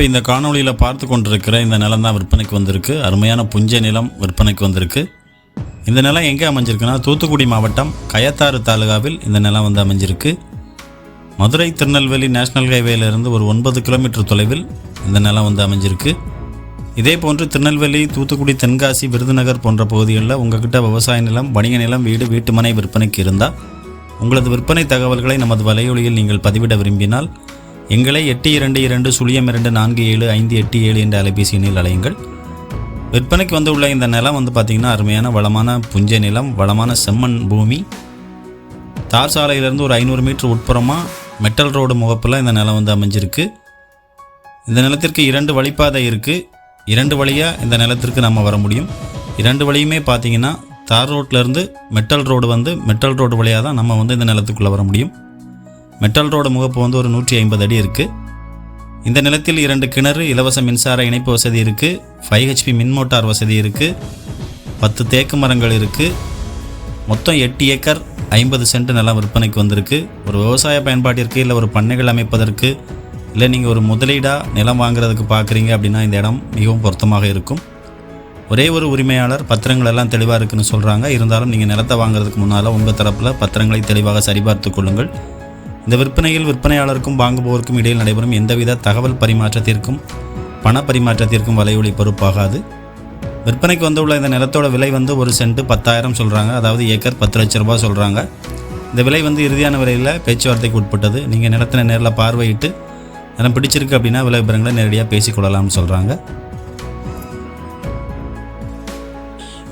இப்போ இந்த காணொளியில் பார்த்து கொண்டிருக்கிற இந்த நிலம் தான் விற்பனைக்கு வந்திருக்கு. அருமையான புஞ்ச நிலம் விற்பனைக்கு வந்திருக்கு. இந்த நிலம் எங்கே அமைஞ்சிருக்குன்னா தூத்துக்குடி மாவட்டம் கயத்தாறு தாலுகாவில் இந்த நிலம் வந்து அமைஞ்சிருக்கு. மதுரை திருநெல்வேலி நேஷனல் ஹைவேலேருந்து ஒரு ஒன்பது கிலோமீட்டர் தொலைவில் இந்த நிலம் வந்து அமைஞ்சிருக்கு. இதே போன்று திருநெல்வேலி தூத்துக்குடி தென்காசி விருதுநகர் போன்ற பகுதிகளில் உங்ககிட்ட விவசாய நிலம் வணிக நிலம் வீடு வீட்டுமனை விற்பனைக்கு இருந்தால் உங்களது விற்பனை தகவல்களை நமது வலையொலியில் நீங்கள் பதிவிட விரும்பினால் எங்களை எட்டு இரண்டு இரண்டு சுழியம் இரண்டு நான்கு ஏழு ஐந்து எட்டு ஏழு என்ற அலைபேசி எண்ணில் அலையுங்கள். விற்பனைக்கு வந்து உள்ள இந்த நிலம் வந்து பார்த்திங்கன்னா அருமையான வளமான புஞ்சை நிலம் வளமான செம்மண் பூமி. தார் சாலையிலேருந்து ஒரு ஐநூறு மீட்டர் உட்புறமாக மெட்டல் ரோடு முகப்பில் இந்த நிலம் வந்து அமைஞ்சிருக்கு. இந்த நிலத்திற்கு இரண்டு வழிப்பாதை இருக்குது இரண்டு வழியாக இந்த நிலத்திற்கு நம்ம வர முடியும். இரண்டு வழியுமே பார்த்தீங்கன்னா தார் ரோட்லேருந்து மெட்டல் ரோடு வந்து மெட்டல் ரோடு வழியாக தான் நம்ம வந்து இந்த நிலத்துக்குள்ளே வர முடியும். மெட்டல் ரோடு முகப்பு வந்து ஒரு நூற்றி ஐம்பது அடி இருக்குது இந்த நிலத்தில் இரண்டு கிணறு இலவச மின்சார இணைப்பு வசதி இருக்குது ஃபைவ் ஹெச்பி மின் மோட்டார் வசதி இருக்குது பத்து தேக்கு மரங்கள் இருக்குது மொத்தம் எட்டு ஏக்கர் ஐம்பது சென்ட் நிலம் விற்பனைக்கு வந்திருக்கு. ஒரு விவசாய பயன்பாட்டிற்கு இல்லை ஒரு பண்ணைகள் அமைப்பதற்கு இல்லை நீங்கள் ஒரு முதலீடாக நிலம் வாங்குறதுக்கு பார்க்குறீங்க அப்படின்னா இந்த இடம் மிகவும் பொருத்தமாக இருக்கும். ஒரே ஒரு உரிமையாளர் பத்திரங்கள் எல்லாம் தெளிவாக இருக்குன்னு சொல்கிறாங்க இருந்தாலும் நீங்கள் நிலத்தை வாங்குறதுக்கு முன்னால் உங்கள் தரப்பில் பத்திரங்களை தெளிவாக சரிபார்த்து கொள்ளுங்கள். இந்த விற்பனையில் விற்பனையாளருக்கும் வாங்குபவருக்கும் இடையில் நடைபெறும் எந்தவித தகவல் பரிமாற்றத்திற்கும் பண பரிமாற்றத்திற்கும் வலையொலி பொறுப்பாகாது. விற்பனைக்கு வந்துள்ள இந்த நிலத்தோட விலை வந்து ஒரு சென்ட் பத்தாயிரம் சொல்கிறாங்க அதாவது ஏக்கர் பத்து லட்ச ரூபா சொல்கிறாங்க இந்த விலை வந்து இறுதியான விலையில் பேச்சுவார்த்தைக்கு உட்பட்டது. நீங்கள் நிலத்தினை நேரில் பார்வையிட்டு நிலம் பிடிச்சிருக்கு அப்படின்னா விலை விவரங்களை நேரடியாக பேசிக்கொள்ளலாம்னு சொல்கிறாங்க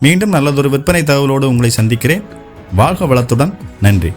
மீண்டும் நல்லதொரு விற்பனை தகவலோடு உங்களை சந்திக்கிறேன். வாழ்க வளத்துடன். நன்றி.